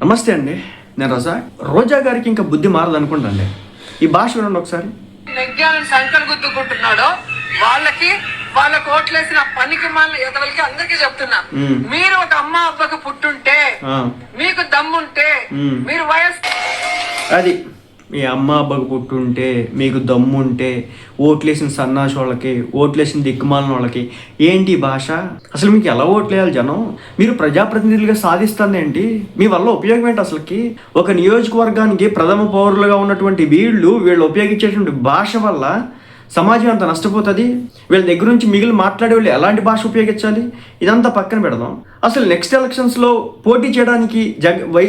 నమస్తే అండి నేను రజా. రోజా గారికి ఇంకా బుద్ధి మారదు అనుకుంటండి ఈ భాష వినండి ఒకసారి. నెగ్గాలని సంకల్ గుద్దుకుంటున్నాడో వాళ్ళకి వాళ్ళ కోట్లేసిన పనికి మన ఎదవలకి అందరికీ చెప్తున్నా. మీరు ఒక అమ్మ అబ్బకు పుట్టుంటే మీకు దమ్ముంటే మ్మ్. మీరు వయస్ అది. మీ అమ్మ అబ్బకు పుట్టుంటే మీకు దమ్ముంటే ఓట్లేసిన సన్నాసి వాళ్ళకి ఓట్లేసిన దిక్కుమాలిన వాళ్ళకి ఏంటి భాష? అసలు మీకు ఎలా ఓట్లేయాలి జనం? మీరు ప్రజాప్రతినిధులుగా సాధిస్తుంది ఏంటి మీ వల్ల ఉపయోగం ఏంటి అసలుకి? ఒక నియోజకవర్గానికి ప్రథమ పౌరులుగా ఉన్నటువంటి వీళ్ళు వీళ్ళు ఉపయోగించేటువంటి భాష వల్ల సమాజం అంత నష్టపోతుంది? వీళ్ళ దగ్గర నుంచి మిగిలిన మాట్లాడే వాళ్ళు ఎలాంటి భాష ఉపయోగించాలి? ఇదంతా పక్కన పెడదాం. అసలు నెక్స్ట్ ఎలక్షన్స్లో పోటీ చేయడానికి జగ వై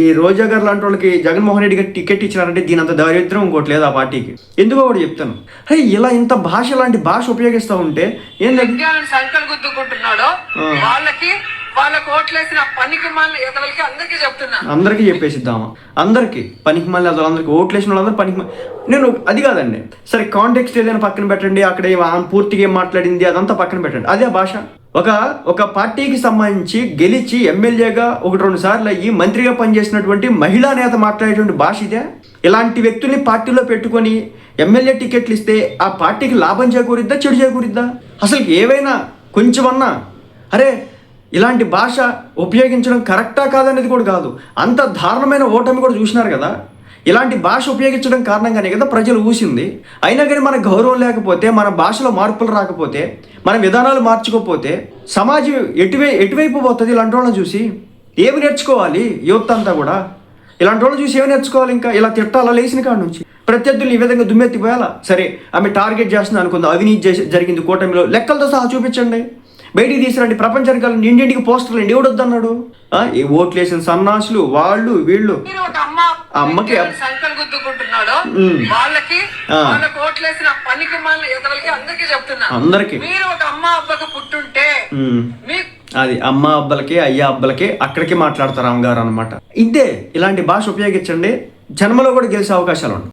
ఈ రోజా గారు లాంటి వాళ్ళకి జగన్మోహన్ రెడ్డి గారు టికెట్ ఇచ్చినారంటే దీని అంత దారిద్రం ఇంకోటి లేదు ఆ పార్టీకి. ఎందుకో కూడా చెప్తాను. హే ఇలా ఇంత భాష లాంటి భాష ఉపయోగిస్తూ ఉంటే నెగ్గాలని సంకల్ గుద్దుకుంటున్నాడో ఆ. వాళ్ళకి ఓట్లేసిన పనికి మళ్ళీ ఎదవలకి అందరికీ చెప్తున్నా. అందరికీ చెప్పేసిద్దామా? అందరికీ పనికి మళ్ళీ అసలు అందరికి ఓట్లేసిన వాళ్ళందరూ పనికి నేను అది కాదండి. సరే కాంటెక్స్ట్ ఏదైనా పక్కన పెట్టండి అక్కడ ఆమె పూర్తిగా ఏం మాట్లాడింది అదంతా పక్కన పెట్టండి. అదే భాష. ఒక ఒక పార్టీకి సంబంధించి గెలిచి ఎమ్మెల్యేగా ఒకటి రెండు సార్లు అయ్యి మంత్రిగా పనిచేసినటువంటి మహిళా నేత మాట్లాడేటువంటి భాష ఇదే. ఇలాంటి వ్యక్తుల్ని పార్టీలో పెట్టుకొని ఎమ్మెల్యే టికెట్లు ఇస్తే ఆ పార్టీకి లాభం చేకూరిద్దా చెడు చేకూరిద్దా? అసలు ఏవైనా కొంచెమన్నా? అరే ఇలాంటి భాష ఉపయోగించడం కరెక్టా కాదనేది కూడా కాదు. అంత దారుణమైన ఓటమి కూడా చూసినారు కదా? ఇలాంటి భాష ఉపయోగించడం కారణంగానే కదా ప్రజలు ఊసింది. అయినా కానీ మన గౌరవం లేకపోతే మన భాషలో మార్పులు రాకపోతే మన విధానాలు మార్చుకోకపోతే సమాజం ఎటువై ఎటువైపు పోతుంది ఇలాంటి వాళ్ళని చూసి? ఏమి నేర్చుకోవాలి యువత అంతా కూడా? ఇలాంటి వాళ్ళని చూసి ఏమి నేర్చుకోవాలి ఇంకా? ఇలా తిట్టాలా లేచిన కాడ నుంచి? ప్రత్యర్థులు ఈ విధంగా దుమ్మెత్తిపోయాలా? సరే ఆమె టార్గెట్ చేస్తుంది అనుకుందాం. అవినీతి జరిగింది కూటమిలో. లెక్కలతో సహా చూపించండి. బయటికి తీసుకురండి ప్రపంచానికి వెళ్ళండి ఇంటింటికి పోస్టర్లు అండి ఎవడొద్దన్నాడు ఈ ఓట్లు వేసిన సన్నాసులు వాళ్ళు వీళ్ళు. అమ్మకి. వాళ్ళకి అందరికీ చెప్తున్నా. అందరికీ. మీరు ఒక అమ్మ అబ్బకు పుట్టుంటే ఉమ్. మీకు అది అమ్మ అబ్బలకి అయ్య అబ్బలకి అక్కడికి మాట్లాడతారు అమ్మగారు అనమాట ఇదే ఇలాంటి భాష ఉపయోగించండి. జన్మలో కూడా గెలిచే అవకాశాలు ఉంటాయి